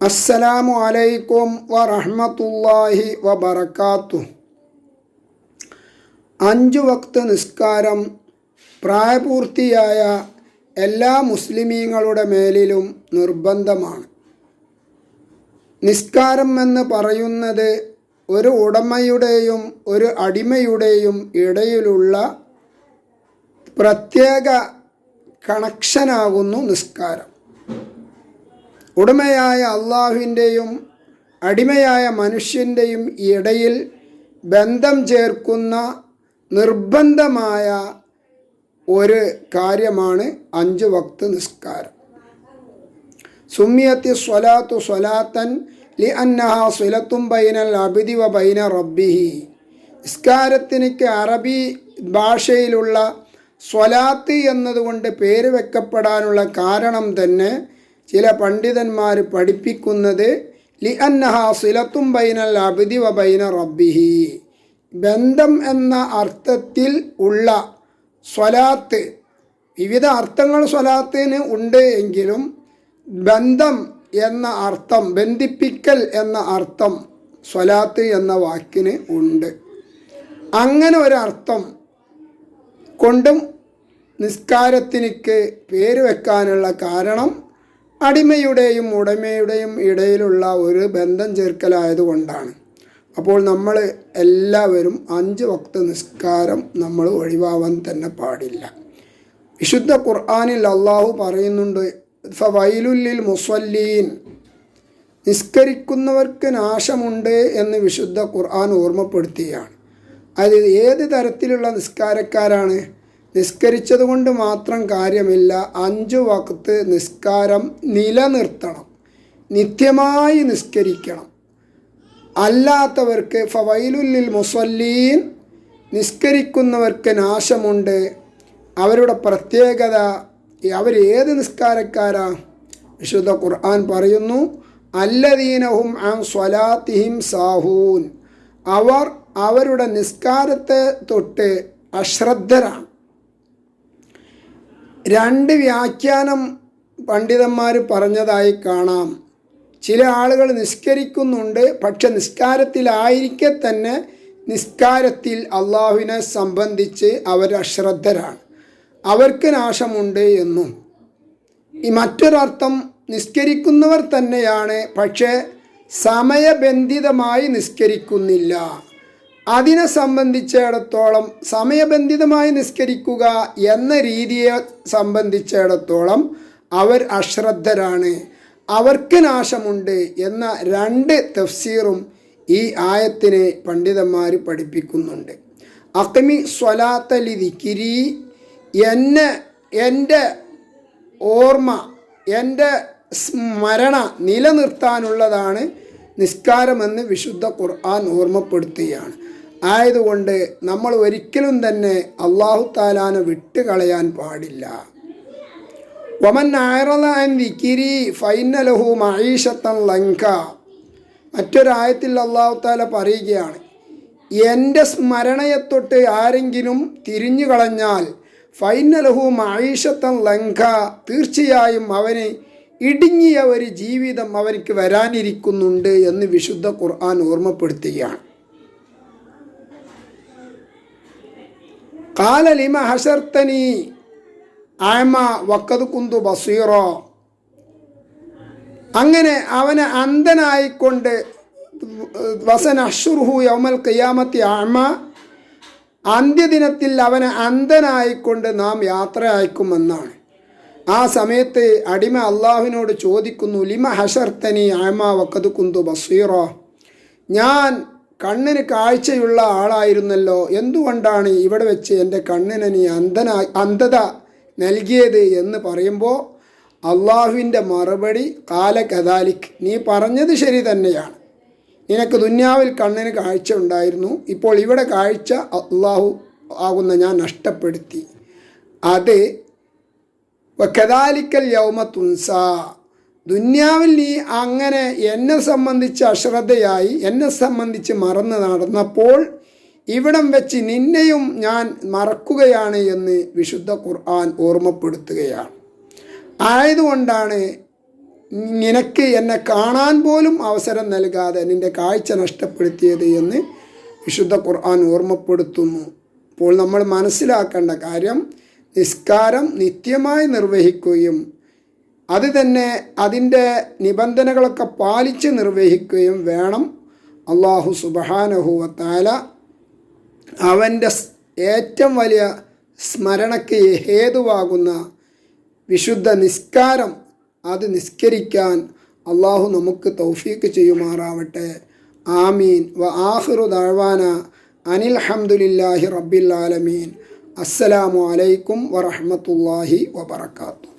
അസ്സലാമു അലൈക്കും വറഹ്മത്തുള്ളാഹി വബർക്കാത്തു അഞ്ച് വക്ത് നിസ്കാരം പ്രായപൂർത്തിയായ എല്ലാ മുസ്ലിമീങ്ങളുടെ മേലിലും നിർബന്ധമാണ്. നിസ്കാരം എന്ന് പറയുന്നത് ഒരു ഉടമയുടെയും ഒരു അടിമയുടെയും ഇടയിലുള്ള പ്രത്യേക കണക്ഷനാകുന്നു നിസ്കാരം. ഉടമയായ അള്ളാഹുവിന്റെയും അടിമയായ മനുഷ്യന്റെയും ഇടയിൽ ബന്ധം ചേർക്കുന്ന നിർബന്ധമായ ഒരു കാര്യമാണ് അഞ്ച് വക്ത് നിസ്കാരം. സുമിയത്തി സ്വലാത്തു സ്വലാത്തൻ ലി അന്നഹ സുലത്തും ബൈനൽ അബിദി വ ബൈന റബ്ബിഹി. നിസ്കാരത്തിനിക്ക് അറബി ഭാഷയിലുള്ള സ്വലാത്ത് എന്നതുകൊണ്ട് പേര് വെക്കപ്പെടാനുള്ള കാരണം തന്നെ ചില പണ്ഡിതന്മാർ പഠിപ്പിക്കുന്നത് ലി അന്നഹ സിലത്തും ബൈനൽ അബിദി വ ബൈന റബ്ബിഹി. ബന്ധം എന്ന അർത്ഥത്തിൽ ഉള്ള സ്വലാത്ത് വിവിധ അർത്ഥങ്ങൾ സ്വലാത്തിന് ഉണ്ട് എങ്കിലും ബന്ധം എന്ന അർത്ഥം ബന്ധിപ്പിക്കൽ എന്ന അർത്ഥം സ്വലാത്ത് എന്ന വാക്കിന് ഉണ്ട്. അങ്ങനെ ഒരർത്ഥം കൊണ്ടും നിസ്കാരത്തിനിക്ക് പേര് വെക്കാനുള്ള കാരണം അടിമയുടെയും ഉടമയുടെയും ഇടയിലുള്ള ഒരു ബന്ധം ചേർക്കലായതുകൊണ്ടാണ്. അപ്പോൾ നമ്മൾ എല്ലാവരും അഞ്ച് വക്ത നിസ്കാരം നമ്മൾ ഒഴിവാവാൻ തന്നെ പാടില്ല. വിശുദ്ധ ഖുർആാനിൽ അള്ളാഹു പറയുന്നുണ്ട് ഫവൈലുല്ലിൽ മുസ്വല്ലീൻ. നിസ്കരിക്കുന്നവർക്ക് നാശമുണ്ട് എന്ന് വിശുദ്ധ ഖുർആൻ ഓർമ്മപ്പെടുത്തുകയാണ് അത് ഏത് തരത്തിലുള്ള നിസ്കാരക്കാരാണ്? നിസ്കരിച്ചത് കൊണ്ട് മാത്രം കാര്യമില്ല. അഞ്ചു വക്ത് നിസ്കാരം നിലനിർത്തണം. നിത്യമായി നിസ്കരിക്കണം. അല്ലാത്തവർക്ക് ഫവൈലുല്ലിൽ മുസല്ലീൻ നിസ്കരിക്കുന്നവർക്ക് നാശമുണ്ട്. അവരുടെ പ്രത്യേകത അവർ ഏത് നിസ്കാരക്കാരാ? വിശുദ്ധ ഖുർആൻ പറയുന്നു അല്ലദീനഹും ആ സ്വലാത്തിഹിം സാഹൂൻ. അവർ അവരുടെ നിസ്കാരത്തെ തൊട്ട് അശ്രദ്ധരാണ്. രണ്ട് വ്യാഖ്യാനം പണ്ഡിതന്മാർ പറഞ്ഞതായി കാണാം. ചില ആളുകൾ നിസ്കരിക്കുന്നുണ്ട് പക്ഷെ നിസ്കാരത്തിലായിരിക്കെ തന്നെ നിസ്കാരത്തിൽ അള്ളാഹുവിനെ സംബന്ധിച്ച് അവർ അശ്രദ്ധരാണ്. അവർക്ക് നാശമുണ്ട് എന്നും. ഈ മറ്റൊരർത്ഥം നിസ്കരിക്കുന്നവർ തന്നെയാണ് പക്ഷേ സമയബന്ധിതമായി നിസ്കരിക്കുന്നില്ല. അതിനെ സംബന്ധിച്ചിടത്തോളം സമയബന്ധിതമായി നിസ്കരിക്കുക എന്ന രീതിയെ സംബന്ധിച്ചിടത്തോളം അവർ അശ്രദ്ധരാണ്. അവർക്ക് നാശമുണ്ട് എന്ന രണ്ട് തഫ്സീറും ഈ ആയത്തിനെ പണ്ഡിതന്മാർ പഠിപ്പിക്കുന്നുണ്ട്. അക്മി സ്വലാത്തലിതി കിരി എന്നെ എന്റെ ഓർമ്മ എന്റെ സ്മരണ നിലനിർത്താനുള്ളതാണ് നിസ്കാരമെന്ന് വിശുദ്ധ ഖുർആൻ ഓർമ്മപ്പെടുത്തുകയാണ്. ആയതുകൊണ്ട് നമ്മൾ ഒരിക്കലും തന്നെ അള്ളാഹു താലാനെ വിട്ടുകളയാൻ പാടില്ല. ഒമൻ ആയറലാൻ ഫൈനലഹു മഹീഷത്തൻ ലങ്ക. മറ്റൊരായത്തിൽ അള്ളാഹു താല പറയുകയാണ് എന്റെ സ്മരണയെ തൊട്ട് ആരെങ്കിലും തിരിഞ്ഞു കളഞ്ഞാൽ ഫൈനലഹു മഹീഷത്തൻ ലങ്ക തീർച്ചയായും അവന് ഇടുങ്ങിയ ഒരു ജീവിതം അവനിക്ക് വരാനിരിക്കുന്നുണ്ട് എന്ന് വിശുദ്ധ ഖുർആൻ ഓർമ്മപ്പെടുത്തുകയാണ്. കാലലിമ ഹസർത്തനി ആമ വക്കത് കുന്തു ബസീറോ അങ്ങനെ അവനെ അന്ധനായിക്കൊണ്ട് വസൻ അഷുർഹു യൗമൽ കയ്യാമത്തി ആമ. അന്ത്യദിനത്തിൽ അവനെ അന്ധനായിക്കൊണ്ട് നാം യാത്ര അയക്കുമെന്നാണ്. ആ സമയത്ത് അടിമ അള്ളാഹുവിനോട് ചോദിക്കുന്നു ലിമ ഹഷർത്തനി ആമ വക്കത് കുന്തു ബസീറോ? ഞാൻ കണ്ണിന് കാഴ്ചയുള്ള ആളായിരുന്നല്ലോ. എന്തുകൊണ്ടാണ് ഇവിടെ വെച്ച് എന്റെ കണ്ണിന് നീ അന്ധന അന്ധത നൽകിയത് എന്ന് പറയുമ്പോൾ അള്ളാഹുവിന്റെ മറുപടി കാല കദാലിക് നീ പറഞ്ഞത് ശരി തന്നെയാണ്. നിനക്ക് ദുന്യാവിൽ കണ്ണിന് കാഴ്ച ഉണ്ടായിരുന്നു. ഇപ്പോൾ ഇവിടെ കാഴ്ച അള്ളാഹു ആകുന്ന ഞാൻ നഷ്ടപ്പെടുത്തി. അത് കദാലിക്കൽ യൗമ തുൻസ. ദുന്യാവിൽ നീ അങ്ങനെ എന്നെ സംബന്ധിച്ച് അശ്രദ്ധയായി എന്നെ സംബന്ധിച്ച് മറന്ന് നടന്നപ്പോൾ ഇവിടം വെച്ച് നിന്നെയും ഞാൻ മറക്കുകയാണ് എന്ന് വിശുദ്ധ ഖുർആൻ ഓർമ്മപ്പെടുത്തുകയാണ്. ആയതുകൊണ്ടാണ് നിനക്ക് എന്നെ കാണാൻ പോലും അവസരം നൽകാതെ നിന്റെ കാഴ്ച നഷ്ടപ്പെടുത്തിയത് എന്ന് വിശുദ്ധ ഖുർആൻ ഓർമ്മപ്പെടുത്തുന്നു. അപ്പോൾ നമ്മൾ മനസ്സിലാക്കേണ്ട കാര്യം നിസ്കാരം നിത്യമായി നിർവഹിക്കുകയും അത് തന്നെ അതിന്റെ നിബന്ധനകളൊക്കെ പാലിച്ച് നിർവഹിക്കുകയും വേണം. അള്ളാഹു സുബഹാനഹുവത്താല അവന്റെ ഏറ്റവും വലിയ സ്മരണയ്ക്ക് ഹേതുവാകുന്ന വിശുദ്ധ നിസ്കാരം അത് നിസ്കരിക്കാൻ അള്ളാഹു നമുക്ക് തൗഫീക്ക് ചെയ്യുമാറാവട്ടെ. ആമീൻ. വ ആഹിറു ദാഴ്വാന അനിൽ ഹംദുലില്ലാഹി റബ്ബിൽ ആലമീൻ. അസ്സലാമു അലൈക്കും വറഹ്മത്തുള്ളാഹി വബറകാതുഹു.